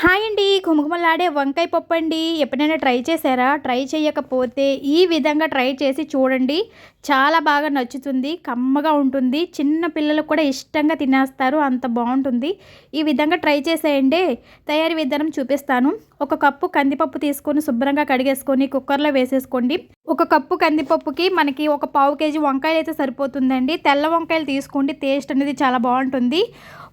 Hi అండి కుమకుమలాడే వంకాయ పప్పు అండి ఎప్పుడైనా ట్రై చేశారా? ట్రై చేయకపోతే ఈ విధంగా ట్రై చేసి చూడండి. చాలా బాగా నచ్చుతుంది కమ్మగా ఉంటుంది. చిన్న పిల్లలు కూడా ఇష్టంగా తినేస్తారు అంత బాగుంటుంది. ఈ విధంగా ట్రై చేసేయండి. తయారీ విధానం చూపిస్తాను. ఒక కప్పు కందిపప్పు తీసుకొని శుభ్రంగా కడిగేసుకొని కుక్కర్లో వేసేసుకోండి. ఒక కప్పు కందిపప్పుకి మనకి ఒక పావు కేజీ వంకాయలు అయితే సరిపోతుందండి. తెల్ల వంకాయలు తీసుకోండి టేస్ట్ అనేది చాలా బాగుంటుంది.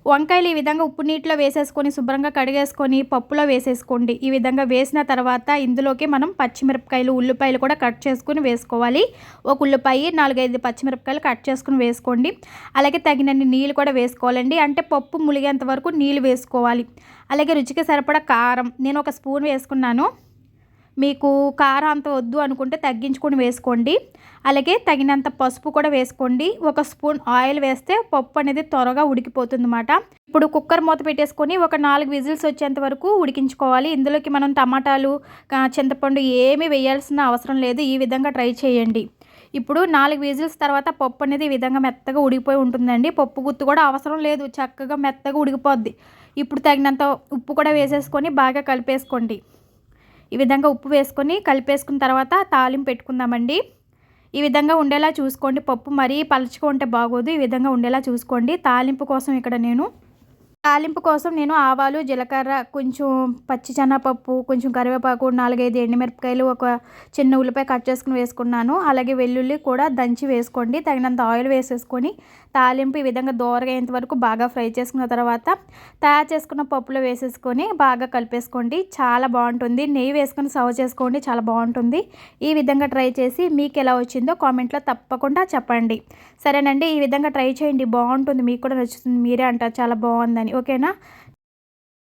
వంకాయలు ఈ విధంగా ఉప్పు నీటిలో వేసేసుకొని శుభ్రంగా కడిగేసుకొని పప్పులో వేసేసుకోండి. ఈ విధంగా వేసిన తర్వాత ఇందులోకి మనం పచ్చిమిరపకాయలు ఉల్లిపాయలు కూడా కట్ చేసుకుని వేసుకోవాలి. ఒక ఉల్లిపాయ నాలుగైదు పచ్చిమిరపకాయలు కట్ చేసుకుని వేసుకోండి. అలాగే తగినన్ని నీళ్ళు కూడా వేసుకోవాలండి. అంటే పప్పు ములిగేంత వరకు నీళ్ళు వేసుకోవాలి. అలాగే రుచికి సరిపడా కారం నేను ఒక స్పూన్ వేసుకున్నాను. మీకు కారం అంత వద్దు అనుకుంటే తగ్గించుకొని వేసుకోండి. అలాగే తగినంత పసుపు కూడా వేసుకోండి. ఒక స్పూన్ ఆయిల్ వేస్తే పప్పు అనేది త్వరగా ఉడికిపోతుంది అన్నమాట ఇప్పుడు కుక్కర్ మూత పెట్టేసుకొని ఒక నాలుగు విజిల్స్ వచ్చేంత వరకు ఉడికించుకోవాలి. ఇందులోకి మనం టమాటాలు చింతపండు ఏమీ వేయాల్సిన అవసరం లేదు. ఈ విధంగా ట్రై చేయండి. ఇప్పుడు నాలుగు విజిల్స్ తర్వాత పప్పు అనేది ఈ విధంగా మెత్తగా ఉడికిపోయి ఉంటుందండి. పప్పు గుత్తు కూడా అవసరం లేదు. చక్కగా మెత్తగా ఉడికిపోద్ది. ఇప్పుడు తగినంత ఉప్పు కూడా వేసేసుకొని బాగా కలిపేసుకోండి. ఈ విధంగా ఉప్పు వేసుకొని కలిపేసుకున్న తర్వాత తాలింపు పెట్టుకుందామండి. ఈ విధంగా ఉండేలా చూసుకోండి. పప్పు మరీ పలుచుకుంటే బాగోదు. ఈ విధంగా ఉండేలా చూసుకోండి. తాలింపు కోసం ఇక్కడ నేను తాలింపు కోసం నేను ఆవాలు జీలకర్ర కొంచెం పచ్చి శనగపప్పు కొంచెం కరివేపాకు నాలుగైదు ఎండుమిరపకాయలు ఒక చిన్న ఉల్లిపాయ కట్ చేసుకుని వేసుకున్నాను. అలాగే వెల్లుల్లి కూడా దంచి వేసుకోండి. తగినంత ఆయిల్ వేసేసుకొని తాలింపు ఈ విధంగా దోరగా వరకు బాగా ఫ్రై చేసుకున్న తర్వాత తయారు చేసుకున్న పప్పులో వేసేసుకొని బాగా కలిపేసుకోండి. చాలా బాగుంటుంది. నెయ్యి వేసుకొని సర్వ్ చేసుకోండి. చాలా బాగుంటుంది. ఈ విధంగా ట్రై చేసి మీకు ఎలా వచ్చిందో కామెంట్లో తప్పకుండా చెప్పండి. సరేనండి. ఈ విధంగా ట్రై చేయండి. బాగుంటుంది. మీకు కూడా నచ్చుతుంది. మీరే అంటారు. చాలా బాగుందని. ఓకేనా?